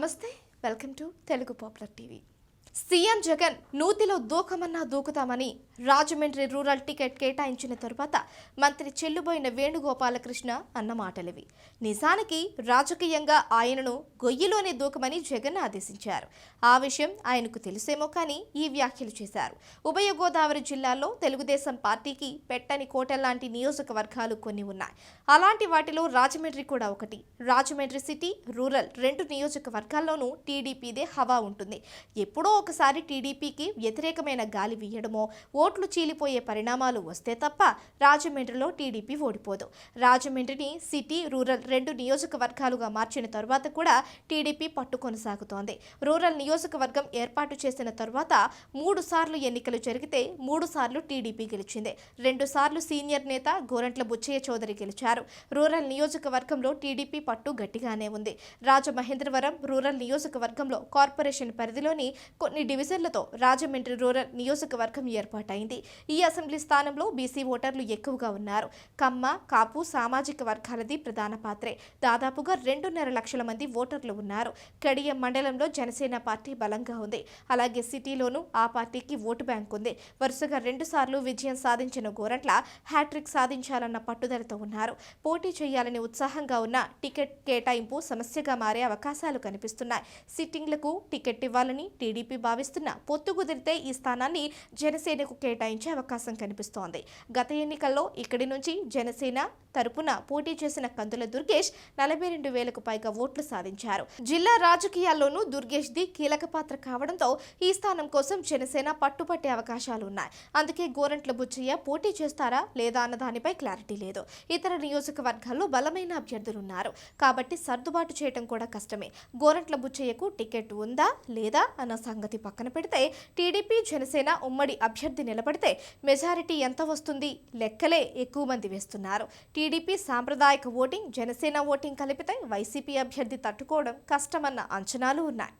నమస్తే. Welcome to Telugu popular TV. CM Jagan నూతిలో దూకమన్నా దూకుతామని రాజమండ్రి రూరల్ టికెట్ కేటాయించిన తరువాత మంత్రి చెల్లుబోయిన వేణుగోపాలకృష్ణ అన్న మాటలివి. నిజానికి రాజకీయంగా ఆయనను గొయ్యిలోనే దూకమని జగన్ ఆదేశించారు. ఆ విషయం ఆయనకు తెలుసేమో కానీ ఈ వ్యాఖ్యలు చేశారు. ఉభయ గోదావరి జిల్లాలో తెలుగుదేశం పార్టీకి పెట్టని కోటలాంటి నియోజకవర్గాలు కొన్ని ఉన్నాయి. అలాంటి వాటిలో రాజమండ్రి కూడా ఒకటి. రాజమండ్రి సిటీ రూరల్ రెండు నియోజకవర్గాల్లోనూ టీడీపీదే హవా ఉంటుంది. ఎప్పుడో ఒకసారి టీడీపీకి వ్యతిరేకమైన గాలి వీయడమో ఓట్లు చీలిపోయే పరిణామాలు వస్తే తప్ప రాజమండ్రిలో టీడీపీ ఓడిపోదు. రాజమండ్రిని సిటీ రూరల్ రెండు నియోజకవర్గాలుగా మార్చిన తర్వాత కూడా టీడీపీ పట్టు కొనసాగుతోంది. రూరల్ నియోజకవర్గం ఏర్పాటు చేసిన తర్వాత మూడు సార్లు ఎన్నికలు జరిగితే మూడు సార్లు టీడీపీ గెలిచింది. రెండు సార్లు సీనియర్ నేత గోరంట్ల బుచ్చయ్య చౌదరి గెలిచారు. రూరల్ నియోజకవర్గంలో టీడీపీ పట్టు గట్టిగానే ఉంది. రాజమహేంద్రవరం రూరల్ నియోజకవర్గంలో కార్పొరేషన్ పరిధిలోని కొన్ని డివిజన్లతో రాజమండ్రి రూరల్ నియోజకవర్గం ఏర్పాటైంది. ఈ అసెంబ్లీ స్థానంలో బీసీ ఓటర్లు ఎక్కువగా ఉన్నారు. కమ్మ కాపు సామాజిక వర్గాలది ప్రధాన పాత్రే. దాదాపుగా రెండున్నర లక్షల మంది ఓటర్లు ఉన్నారు. కడియం మండలంలో జనసేన పార్టీ బలంగా ఉంది. అలాగే సిటీలోనూ ఆ పార్టీకి ఓటు బ్యాంక్ ఉంది. వరుసగా రెండుసార్లు విజయం సాధించిన గోరంట్ల హ్యాట్రిక్ సాధించాలన్న పట్టుదలతో ఉన్నారు. పోటీ చేయాలని ఉత్సాహంగా ఉన్న టికెట్ కేటాయింపు సమస్యగా మారే అవకాశాలు కనిపిస్తున్నాయి. సిట్టింగ్లకు టికెట్ ఇవ్వాలని టీడీపీ భావిస్తున్న పొత్తు కుదిరితే ఈ స్థానాన్ని జనసేనకు కేటాయించే అవకాశం కనిపిస్తోంది. గత ఎన్నికల్లో ఇక్కడి నుంచి జనసేన తరపున పోటీ చేసిన కందుల దుర్గేష్ నలభై రెండు వేలకు పైగా ఓట్లు సాధించారు. జిల్లా రాజకీయాల్లోనూ దుర్గేష్ ది కీలక పాత్ర కావడంతో ఈ స్థానం కోసం జనసేన పట్టుపట్టే అవకాశాలు ఉన్నాయి. అందుకే గోరంట్ల బుచ్చయ్య పోటీ చేస్తారా లేదా అన్న దానిపై క్లారిటీ లేదు. ఇతర నియోజకవర్గాల్లో బలమైన అభ్యర్థులు ఉన్నారు కాబట్టి సర్దుబాటు చేయడం కూడా కష్టమే. గోరంట్ల బుచ్చయ్యకు టికెట్ ఉందా లేదా అన్న సంగతి సంగతి పక్కన పెడితే టీడీపీ జనసేన ఉమ్మడి అభ్యర్థి నిలబడితే మెజారిటీ ఎంత వస్తుంది? లెక్కలే ఎక్కువ మంది వేస్తున్నారు. టీడీపీ సాంప్రదాయక ఓటింగ్ జనసేన ఓటింగ్ కలిపితే వైసీపీ అభ్యర్థి తట్టుకోవడం కష్టమన్న అంచనాలు ఉన్నాయి.